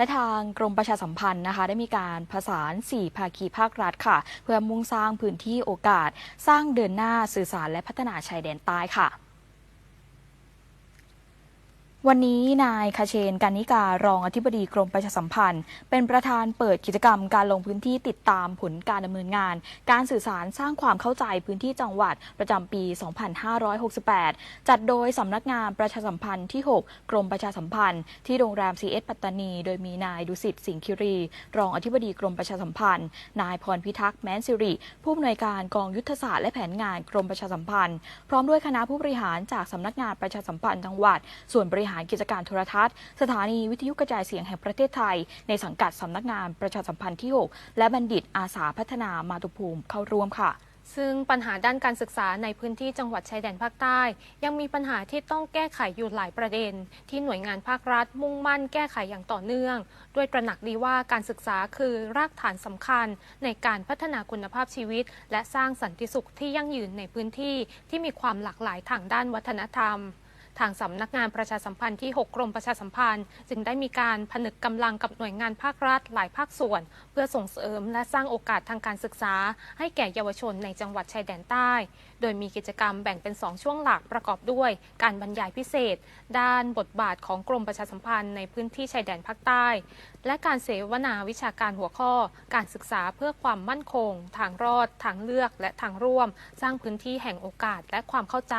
และทางกรมประชาสัมพันธ์นะคะ ได้มีการประสาน 4 ภาคีภาครัฐค่ะ เพื่อมุ่งสร้างพื้นที่โอกาส สร้างเดินหน้าสื่อสารและพัฒนาชายแดนใต้ค่ะ วันนี้นายคาเชนการนิการองอธิบดีกรมประชาสัมพันธ์ เป็นประธานเปิดกิจกรรมการลงพื้นที่ติดตามผลการดำเนินงาน การสื่อสารสร้างความเข้าใจพื้นที่จังหวัดประจำปี 2568 จัดโดยสำนักงานประชาสัมพันธ์ที่ 6 กรมประชาสัมพันธ์ ที่โรงแรม CS ปัตตานี โดยมีนายดุสิตสิงคิรี รองอธิบดีกรมประชาสัมพันธ์ นายพรพิทักษ์แม้นสิริ ผู้อำนวยการกองยุทธศาสตร์และแผนงานกรมประชาสัมพันธ์ พร้อมด้วยคณะผู้บริหารจากสำนักงานประชาสัมพันธ์จังหวัดส่วนบริหารกิจการโทรทัศน์ สถานีวิทยุกระจายเสียงแห่งประเทศไทย ในสังกัดสำนักงานประชาสัมพันธ์ที่ 6 และบัณฑิตอาสาพัฒนามาตุภูมิเข้าร่วมค่ะซึ่งปัญหาด้านการศึกษาในพื้นที่จังหวัดชายแดนภาคใต้ ยังมีปัญหาที่ต้องแก้ไขอยู่หลายประเด็น ที่หน่วยงานภาครัฐ มุ่งมั่นแก้ไขอย่างต่อเนื่อง ด้วยตระหนักดีว่าการศึกษาคือรากฐานสำคัญ ในการพัฒนาคุณภาพชีวิต และสร้างสันติสุขที่ยั่งยืนในพื้นที่ที่มีความหลากหลายทางด้านวัฒนธรรม ทางสำนักงานประชาสัมพันธ์ที่ 6 กรมประชาสัมพันธ์ จึงได้มีการผนึกกำลังกับหน่วยงานภาครัฐหลายภาคส่วน เพื่อส่งเสริมและสร้างโอกาสทางการศึกษา ให้แก่เยาวชนในจังหวัดชายแดนใต้ โดยมีกิจกรรมแบ่งเป็น 2 ช่วงหลักประกอบด้วย การบรรยายพิเศษ ด้านบทบาทของกรมประชาสัมพันธ์ในพื้นที่ชายแดนภาคใต้ และการเสวนาวิชาการหัวข้อ การศึกษาเพื่อความมั่นคง ทางรอด ทางเลือก และทางร่วม สร้างพื้นที่แห่งโอกาสและความเข้าใจ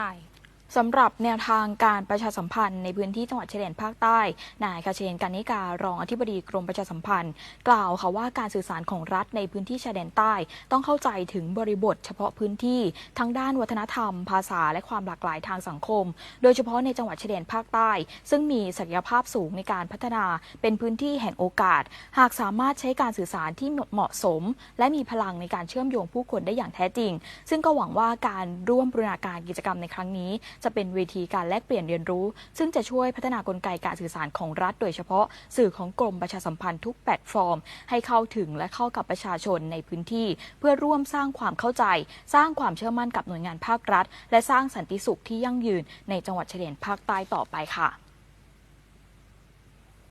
สำหรับแนวทางการประชาสัมพันธ์ในพื้นที่จังหวัดชายแดนภาคใต้ นายคาเชนการนิการองอธิบดีกรมประชาสัมพันธ์ กล่าวค่ะว่าการสื่อสารของรัฐในพื้นที่ชายแดนใต้ ต้องเข้าใจถึงบริบทเฉพาะพื้นที่ทั้งด้านวัฒนธรรม ภาษาและความหลากหลายทางสังคม โดยเฉพาะในจังหวัดชายแดนภาคใต้ ซึ่งมีศักยภาพสูงในการพัฒนาเป็นพื้นที่แห่งโอกาส หากสามารถใช้การสื่อสารที่เหมาะสม และมีพลังในการเชื่อมโยงผู้คนได้อย่างแท้จริง ซึ่งก็หวังว่าการร่วมบรรณาการกิจกรรมในครั้งนี้จะเป็นเวทีการแลกเปลี่ยนเรียนรู้ ซึ่งจะช่วยพัฒนากลไกการสื่อสารของรัฐ โดยเฉพาะสื่อของกรมประชาสัมพันธ์ทุกแพลตฟอร์ม ให้เข้าถึงและเข้ากับประชาชนในพื้นที่ เพื่อร่วมสร้างความเข้าใจ สร้างความเชื่อมั่นกับหน่วยงานภาครัฐ และสร้างสันติสุขที่ยั่งยืนในจังหวัดชายแดนภาคใต้ต่อไปค่ะ